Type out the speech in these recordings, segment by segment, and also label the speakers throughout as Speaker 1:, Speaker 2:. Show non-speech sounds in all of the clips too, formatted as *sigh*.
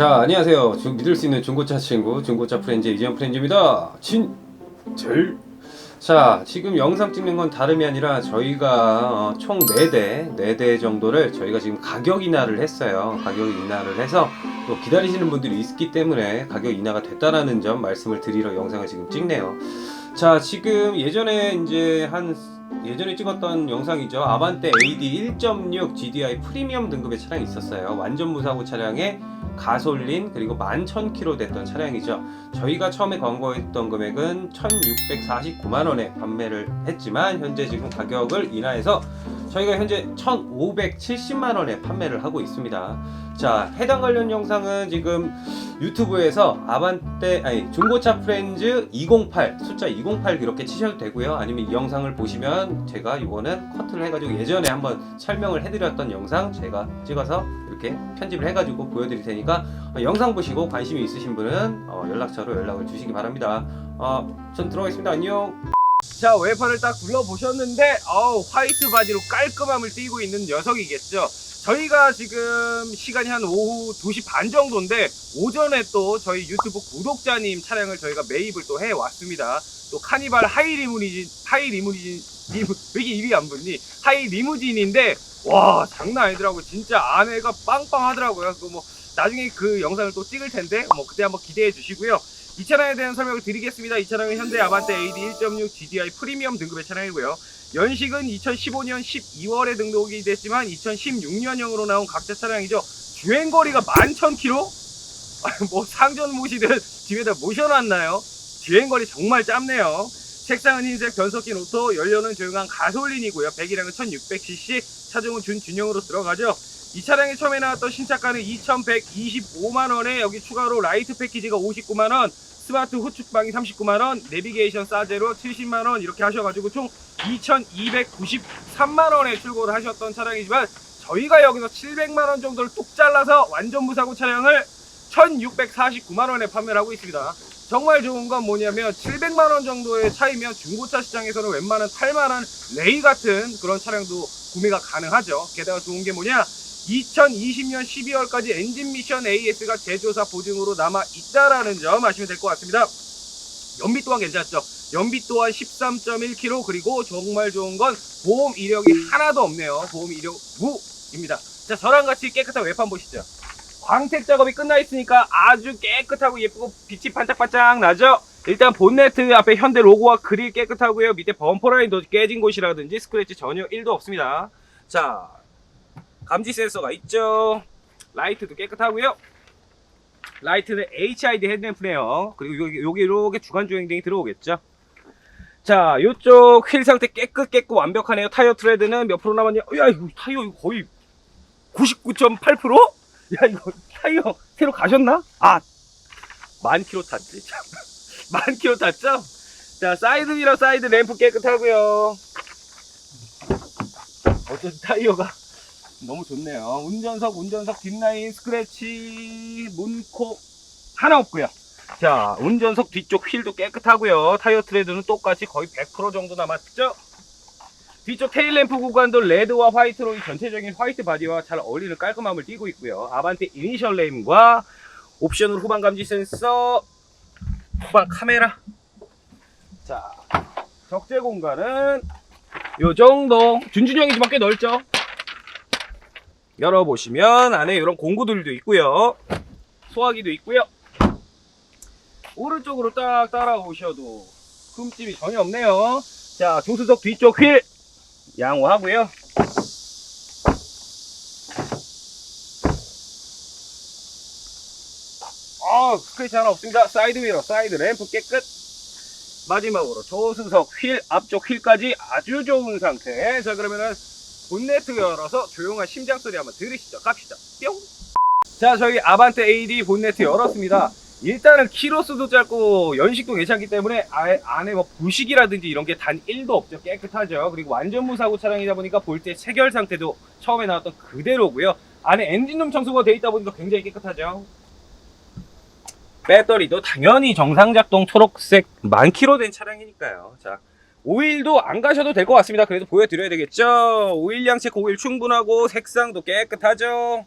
Speaker 1: 자 안녕하세요. 중, 믿을 수 있는 중고차 친구 중고차 프렌즈 이지현 프렌즈입니다. 진절. 자 지금 영상 찍는 건 다름이 아니라 저희가 어, 총 4대 4대 정도를 저희가 지금 가격 인하를 했어요. 가격 인하를 해서 또 기다리시는 분들이 있기 때문에 가격 인하가 됐다라는 점 말씀을 드리러 영상을 지금 찍네요. 자 지금 예전에 이제 한 예전에 찍었던 영상이죠. 아반떼 AD 1.6 GDI 프리미엄 등급의 차량이 있었어요. 완전 무사고 차량에 가솔린 그리고 11,000km 됐던 차량이죠. 저희가 처음에 광고했던 금액은 1,649만 원에 판매를 했지만 현재 지금 가격을 인하해서 저희가 현재 1,570만 원에 판매를 하고 있습니다. 자, 해당 관련 영상은 지금 유튜브에서 아반떼 아니 중고차 프렌즈 208 숫자 208 이렇게 치셔도 되고요. 아니면 이 영상을 보시면 제가 이거는 커트를 해가지고 예전에 한번 설명을 해드렸던 영상 제가 찍어서 이렇게 편집을 해가지고 보여드릴 테니까 어, 영상 보시고 관심이 있으신 분은 어, 연락처로 연락을 주시기 바랍니다. 어, 전 들어가겠습니다. 안녕.
Speaker 2: 자 웨이퍼를 딱 둘러보셨는데 어우 화이트 바지로 깔끔함을 띠고 있는 녀석이겠죠 저희가 지금 시간이 한 오후 2시 반 정도인데 오전에 또 저희 유튜브 구독자님 차량을 저희가 매입을 또 해왔습니다. 또 카니발 하이 리무진 하이 리무진 리무, 왜 이게 입이 안 붙니? 하이 리무진인데 와 장난 아니더라고요. 진짜 안에가 빵빵하더라고요. 그뭐 나중에 그 영상을 또 찍을 텐데 뭐 그때 한번 기대해 주시고요 이 차량에 대한 설명을 드리겠습니다. 이 차량은 현대 아반떼 AD 1.6 GDI 프리미엄 등급의 차량이고요. 연식은 2015년 12월에 등록이 됐지만 2016년형으로 나온 각자 차량이죠. 주행거리가 11,000km? *laughs* 뭐 상전 모시듯 집에다 모셔놨나요? 주행거리 정말 짧네요. 색상은 흰색 변속기 노토, 연료는 조용한 가솔린이고요. 배기량은 1600cc, 차종은 준준용으로 들어가죠. 이 차량이 처음에 나왔던 신차가는 2,125만원에 여기 추가로 라이트 패키지가 59만원, 스마트 후측방이 39만원, 내비게이션 싸제로 70만원 이렇게 하셔가지고 총 2,293만원에 출고를 하셨던 차량이지만 저희가 여기서 700만원 정도를 뚝 잘라서 완전 무사고 차량을 1,649만원에 판매를 하고 있습니다. 정말 좋은 건 뭐냐면 700만원 정도의 차이면 중고차 시장에서는 웬만한 탈만한 레이 같은 그런 차량도 구매가 가능하죠. 게다가 좋은 게 뭐냐 2020년 12월까지 엔진 미션 AS가 제조사 보증으로 남아 있다라는 점 아시면 될 것 같습니다. 연비 또한 괜찮죠. 연비 또한 13.1km 그리고 정말 좋은 건 보험 이력이 하나도 없네요. 보험 이력 무입니다. 자 저랑 같이 깨끗한 외판 보시죠. 광택 작업이 끝나 있으니까 아주 깨끗하고 예쁘고 빛이 반짝반짝 나죠. 일단 본네트 앞에 현대 로고와 그릴 깨끗하고요. 밑에 범퍼 라인도 깨진 곳이라든지 스크래치 전혀 1도 없습니다. 자 감지 센서가 있죠. 라이트도 깨끗하고요. 라이트는 HID 헤드램프네요. 그리고 여기, 여기 이렇게 주간 주행등이 들어오겠죠. 자, 이쪽 휠 상태 깨끗 깨끗 완벽하네요. 타이어 트레드는 몇 프로 남았냐? 야, 이거 타이어 이거 거의 99.8%? 야, 이거 타이어 새로 가셨나? 아, 만 킬로 탔지. 참. *laughs* 만 킬로 탔죠? 자, 사이드 미러, 사이드 램프 깨끗하고요. 어쩐 타이어가 너무 좋네요. 운전석, 운전석 뒷라인 스크래치, 문콕 하나 없고요. 자, 운전석 뒤쪽 휠도 깨끗하고요. 타이어 트레드는 똑같이 거의 100% 정도 남았죠. 뒤쪽 테일램프 구간도 레드와 화이트로 이 전체적인 화이트 바디와 잘 어울리는 깔끔함을 띠고 있고요. 아반떼 이니셜 레임과 옵션으로 후방 감지 센서, 후방 카메라. 자, 적재 공간은 요 정도. 준준형이지만 꽤 넓죠. 열어보시면 안에 이런 공구들도 있고요. 소화기도 있고요. 오른쪽으로 딱 따라오셔도 흠집이 전혀 없네요. 자, 조수석 뒤쪽 휠 양호하고요. 아, 스크래치 하나 없습니다. 사이드 미러, 사이드 램프 깨끗. 마지막으로 조수석 휠 앞쪽 휠까지 아주 좋은 상태. 자, 그러면은 본네트 열어서 조용한 심장 소리 한번 들으시죠. 갑시다. 뿅. 자, 저희 아반떼 AD 본네트 열었습니다. 일단은 키로수도 짧고 연식도 괜찮기 때문에 아예 안에 뭐 부식이라든지 이런 게 단 1도 없죠. 깨끗하죠. 그리고 완전 무사고 차량이다 보니까 볼 때 체결 상태도 처음에 나왔던 그대로고요. 안에 엔진룸 청소가 돼 있다 보니까 굉장히 깨끗하죠. 배터리도 당연히 정상 작동 초록색 만 킬로 된 차량이니까요. 자, 오일도 안 가셔도 될 것 같습니다. 그래도 보여드려야 되겠죠. 오일 양체 오일 충분하고 색상도 깨끗하죠.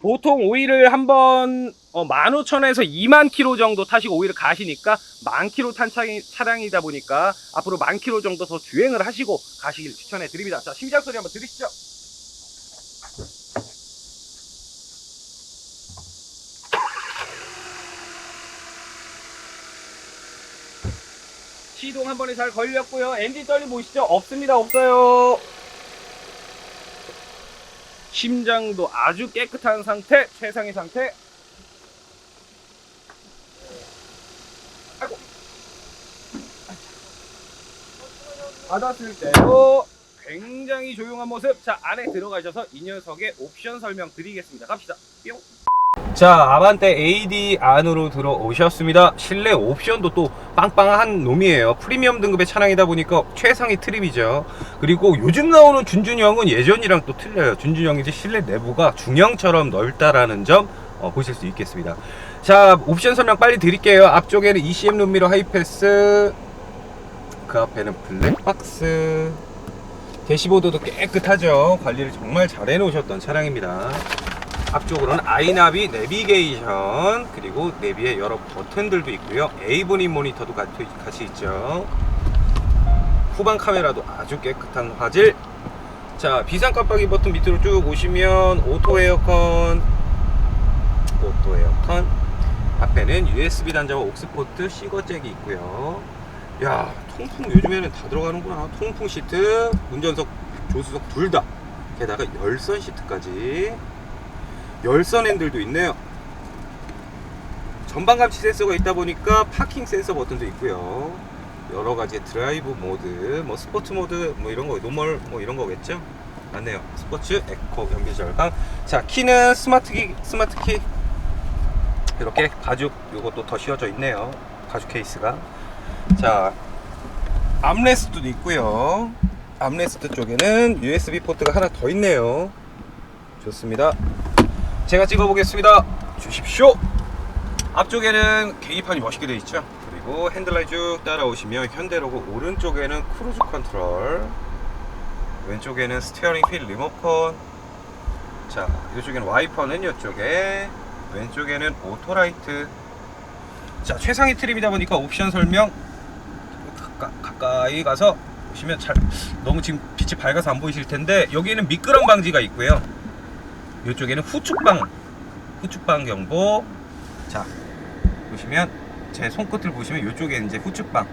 Speaker 2: 보통 오일을 한번 어, 15,000에서 2만 킬로 정도 타시고 오히려 가시니까 만 킬로 탄 차량이, 차량이 다 보니까 앞으로 만 킬로 정도 더 주행을 하시고 가시길 추천해 드립니다. 자, 심장 소리 한번 들으시죠. 시동 한 번에 잘 걸렸고요. 엔진 떨림 보이시죠? 없습니다. 없어요. 심장도 아주 깨끗한 상태, 최상의 상태. 아이고. 받았을 때도 굉장히 조용한 모습. 자, 안에 들어가셔서 이 녀석의 옵션 설명 드리겠습니다. 갑시다. 뿅. 자, 아반떼 AD 안으로 들어오셨습니다. 실내 옵션도 또 빵빵한 놈이에요. 프리미엄 등급의 차량이다 보니까 최상위 트림이죠. 그리고 요즘 나오는 준준형은 예전이랑 또 틀려요. 준준형이 이제 실내 내부가 중형처럼 넓다라는 점 어, 보실 수 있겠습니다. 자, 옵션 설명 빨리 드릴게요. 앞쪽에는 ECM 룸미러 하이패스, 그 앞에는 블랙박스, 대시보드도 깨끗하죠. 관리를 정말 잘 해놓으셨던 차량입니다. 앞쪽으로는 아이나비 내비게이션 그리고 내비에 여러 버튼들도 있고요. 에이브니 모니터도 같이, 같이 있죠. 후방 카메라도 아주 깨끗한 화질. 자 비상 깜빡이 버튼 밑으로 쭉 오시면 오토 에어컨. 오토 에어컨. 앞에는 USB 단자와 옥스포트 시거 잭이 있고요. 야 통풍 요즘에는 다 들어가는구나. 통풍 시트 운전석 조수석 둘 다. 게다가 열선 시트까지 열선 핸들도 있네요. 전방 감지 센서가 있다 보니까 파킹 센서 버튼도 있고요. 여러 가지 드라이브 모드, 뭐 스포츠 모드, 뭐 이런 거, 노멀 뭐 이런 거겠죠? 맞네요. 스포츠, 에코, 연비 절감. 자, 키는 스마트 키, 스마트 키. 이렇게 가죽 요것도 더 씌워져 있네요. 가죽 케이스가. 자, 암레스트도 있고요. 암레스트 쪽에는 USB 포트가 하나 더 있네요. 좋습니다. 제가 찍어보겠습니다. 주십시오. 앞쪽에는 계기판이 멋있게 되어 있죠. 그리고 핸들라인 쭉 따라오시면 현대로고 오른쪽에는 크루즈 컨트롤, 왼쪽에는 스티어링 휠 리모컨. 자, 이쪽에는 와이퍼는 이쪽에, 왼쪽에는 오토라이트. 자, 최상위 트림이다 보니까 옵션 설명 가까, 가까이 가서 보시면 잘 너무 지금 빛이 밝아서 안 보이실 텐데 여기에는 미끄럼 방지가 있고요. 이쪽에는 후축방 후축방 경보. 자 보시면 제 손끝을 보시면 이쪽에 이제 후축방.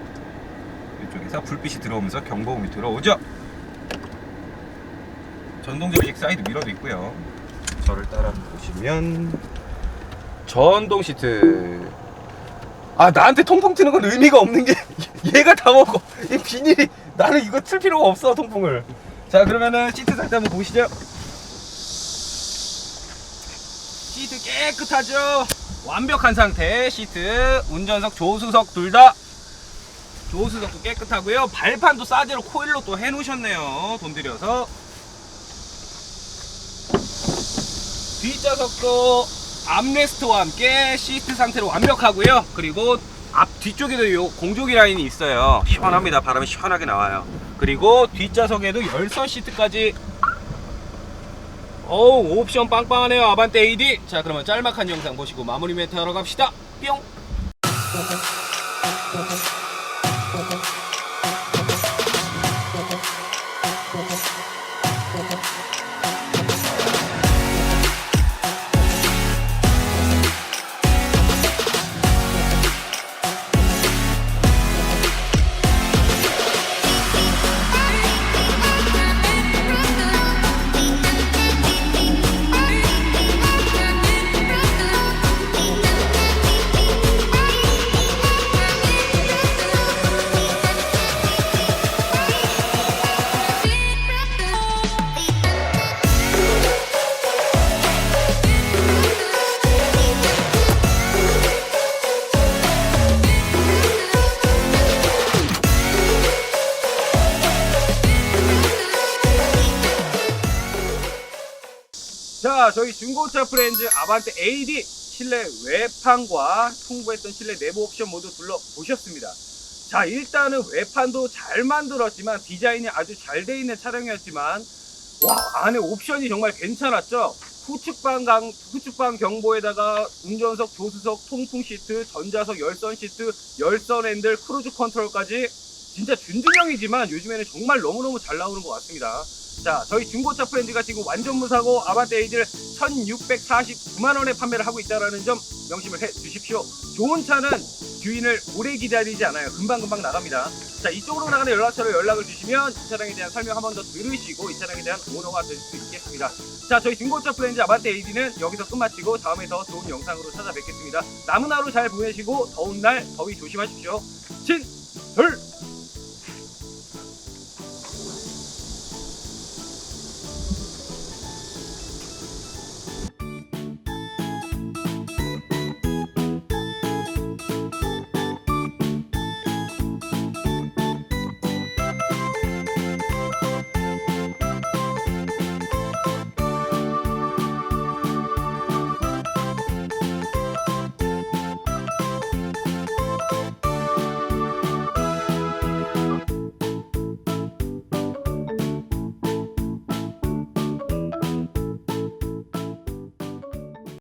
Speaker 2: 이쪽에서 불빛이 들어오면서 경보음이 들어오죠? 전동적식 사이드 미러도 있고요. 저를 따라 보시면 전동 시트. 아 나한테 통풍 트는 건 의미가 없는 게 *laughs* 얘가 다 먹어. 이 비닐이 나는 이거 틀 필요가 없어 통풍을. 자 그러면은 시트 상태 한번 보시죠 시트 깨끗하죠? 완벽한 상태. 시트 운전석 조수석 둘 다. 조수석도 깨끗하고요. 발판도 싸제로 코일로 또 해놓으셨네요. 돈 들여서. 뒷좌석도 암레스트와 함께 시트 상태로 완벽하고요. 그리고 앞 뒤쪽에도 요 공조기 라인이 있어요. 시원합니다. 바람이 시원하게 나와요. 그리고 뒷좌석에도 열선 시트까지 어우 옵션 빵빵하네요 아반떼 AD 자 그러면 짤막한 영상 보시고 마무리 멘트 하러 갑시다. 뿅 자 저희 중고차 프렌즈 아반떼 AD 실내 외판과 통보했던 실내 내부 옵션 모두 둘러보셨습니다 자 일단은 외판도 잘 만들었지만 디자인이 아주 잘 돼 있는 차량이었지만 와 안에 옵션이 정말 괜찮았죠 후측방 강 후측방 경보에다가 운전석, 조수석, 통풍 시트, 전자석, 열선 시트, 열선 핸들, 크루즈 컨트롤까지 진짜 준준형이지만 요즘에는 정말 너무너무 잘 나오는 것 같습니다. 자, 저희 중고차 프렌즈가 지금 완전 무사고 아반떼 에이지를 1,649만 원에 판매를 하고 있다는 점 명심을 해 주십시오. 좋은 차는 주인을 오래 기다리지 않아요. 금방금방 나갑니다. 자, 이쪽으로 나가는 연락처로 연락을 주시면 이 차량에 대한 설명 한 번 더 들으시고 이 차량에 대한 오너가 될 수 있겠습니다. 자, 저희 중고차 프렌즈 아반떼 에이지는 여기서 끝마치고 다음에 더 좋은 영상으로 찾아뵙겠습니다. 남은 하루 잘 보내시고 더운 날 더위 조심하십시오. 친, 들,